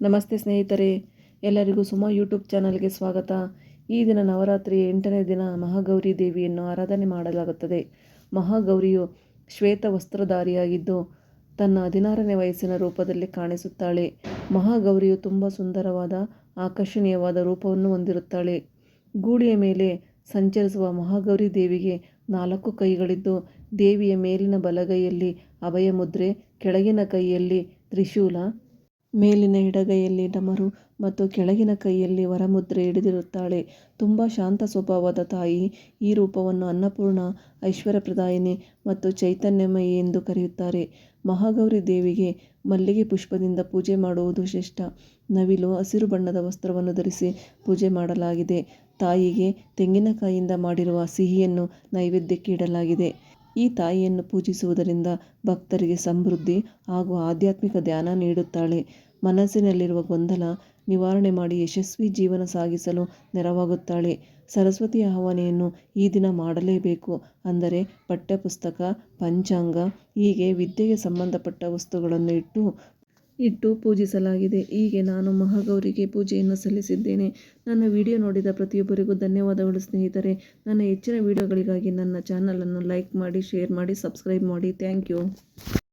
ನಮಸ್ತೆ ಸ್ನೇಹಿತರೆ, ಎಲ್ಲರಿಗೂ ಸುಮಾ ಯೂಟ್ಯೂಬ್ ಚಾನಲ್ಗೆ ಸ್ವಾಗತ. ಈ ದಿನ ನವರಾತ್ರಿ ಎಂಟನೇ ದಿನ ಮಹಾಗೌರಿ ದೇವಿಯನ್ನು ಆರಾಧನೆ ಮಾಡಲಾಗುತ್ತದೆ. ಮಹಾಗೌರಿಯು ಶ್ವೇತ ವಸ್ತ್ರಧಾರಿಯಾಗಿದ್ದು, ತನ್ನ ಹದಿನಾರನೇ ವಯಸ್ಸಿನ ರೂಪದಲ್ಲಿ ಕಾಣಿಸುತ್ತಾಳೆ. ಮಹಾಗೌರಿಯು ತುಂಬ ಸುಂದರವಾದ, ಆಕರ್ಷಣೀಯವಾದ ರೂಪವನ್ನು ಹೊಂದಿರುತ್ತಾಳೆ. ಗೂಳಿಯ ಮೇಲೆ ಸಂಚರಿಸುವ ಮಹಾಗೌರಿ ದೇವಿಗೆ ನಾಲ್ಕು ಕೈಗಳಿದ್ದು, ದೇವಿಯ ಮೇಲಿನ ಬಲಗೈಯಲ್ಲಿ ಅಭಯ ಮುದ್ರೆ ಕೆಳಗಿನ ಕೈಯಲ್ಲಿ ತ್ರಿಶೂಲ ಮೇಲಿನ ಎಡಗೈಯಲ್ಲಿ ಡಮರು ಮತ್ತು ಕೆಳಗಿನ ಕೈಯಲ್ಲಿ ವರಮುದ್ರೆ ಹಿಡಿದಿರುತ್ತಾಳೆ. ತುಂಬ ಶಾಂತ ಸ್ವಭಾವದ ತಾಯಿ, ಈ ರೂಪವನ್ನು ಅನ್ನಪೂರ್ಣ ಐಶ್ವರ್ಯಪ್ರದಾಯಿನಿ ಮತ್ತು ಚೈತನ್ಯಮಯಿ ಎಂದು ಕರೆಯುತ್ತಾರೆ. ಮಹಾಗೌರಿ ದೇವಿಗೆ ಮಲ್ಲಿಗೆ ಪುಷ್ಪದಿಂದ ಪೂಜೆ ಮಾಡುವುದು ಶ್ರೇಷ್ಠ. ನವಿಲು ಹಸಿರು ಬಣ್ಣದ ವಸ್ತ್ರವನ್ನು ಧರಿಸಿ ಪೂಜೆ ಮಾಡಲಾಗಿದೆ. ತಾಯಿಗೆ ತೆಂಗಿನಕಾಯಿಯಿಂದ ಮಾಡಿರುವ ಸಿಹಿಯನ್ನು ನೈವೇದ್ಯಕ್ಕೆ ಇಡಲಾಗಿದೆ. ಈ ತಾಯಿಯನ್ನು ಪೂಜಿಸುವುದರಿಂದ ಭಕ್ತರಿಗೆ ಸಮೃದ್ಧಿ ಹಾಗೂ ಆಧ್ಯಾತ್ಮಿಕ ಧ್ಯಾನ ನೀಡುತ್ತಾಳೆ. ಮನಸ್ಸಿನಲ್ಲಿರುವ ಗೊಂದಲ ನಿವಾರಣೆ ಮಾಡಿ ಯಶಸ್ವಿ ಜೀವನ ಸಾಗಿಸಲು ನೆರವಾಗುತ್ತಾಳೆ. ಸರಸ್ವತಿ ಆಹ್ವಾನೆಯನ್ನು ಈ ದಿನ ಮಾಡಲೇಬೇಕು ಅಂದರೆ ಪಠ್ಯಪುಸ್ತಕ, ಪಂಚಾಂಗ, ಹೀಗೆ ವಿದ್ಯೆಗೆ ಸಂಬಂಧಪಟ್ಟ ವಸ್ತುಗಳನ್ನು ಇಟ್ಟು ಇಟ್ಟು ಪೂಜಿಸಲಾಗಿದೆ. ಹೀಗೆ ನಾನು ಮಹಾಗೌರಿಗೆ ಪೂಜೆಯನ್ನು ಸಲ್ಲಿಸಿದ್ದೇನೆ. ನನ್ನ ವಿಡಿಯೋ ನೋಡಿದ ಪ್ರತಿಯೊಬ್ಬರಿಗೂ ಧನ್ಯವಾದಗಳು, ಸ್ನೇಹಿತರೆ. ನನ್ನ ಹೆಚ್ಚಿನ ವಿಡಿಯೋಗಳಿಗಾಗಿ ನನ್ನ ಚಾನಲನ್ನು ಲೈಕ್ ಮಾಡಿ, ಶೇರ್ ಮಾಡಿ, ಸಬ್ಸ್ಕ್ರೈಬ್ ಮಾಡಿ. Thank you.